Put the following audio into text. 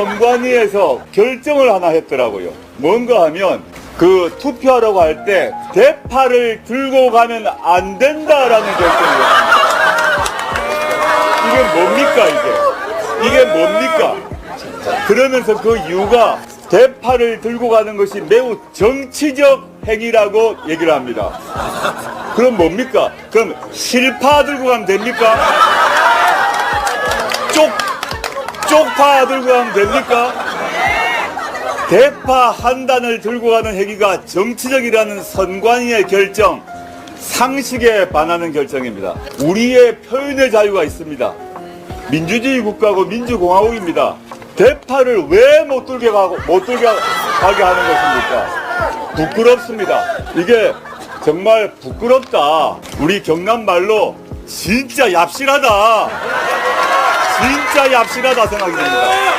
선관위에서 결정을 하나 했더라고요. 뭔가 하면 그 투표하라고 할 때 대파를 들고 가면 안 된다라는 결정이었습니다. 이게 뭡니까 이게? 이게 뭡니까? 그러면서 그 이유가 대파를 들고 가는 것이 매우 정치적 행위라고 얘기를 합니다. 그럼 뭡니까? 그럼 실파 들고 가면 됩니까? 쪽, 쪽파 들고 가면 됩니까? 대파 한 단을 들고 가는 행위가 정치적이라는 선관위의 결정, 상식에 반하는 결정입니다. 우리의 표현의 자유가 있습니다. 민주주의 국가고 민주공화국입니다. 대파를 왜 못 들게 가고 못 들게 가게 하는 것입니까? 부끄럽습니다. 이게 정말 부끄럽다. 우리 경남 말로 진짜 얍실하다. 진짜 얍실하다 생각이 듭니다.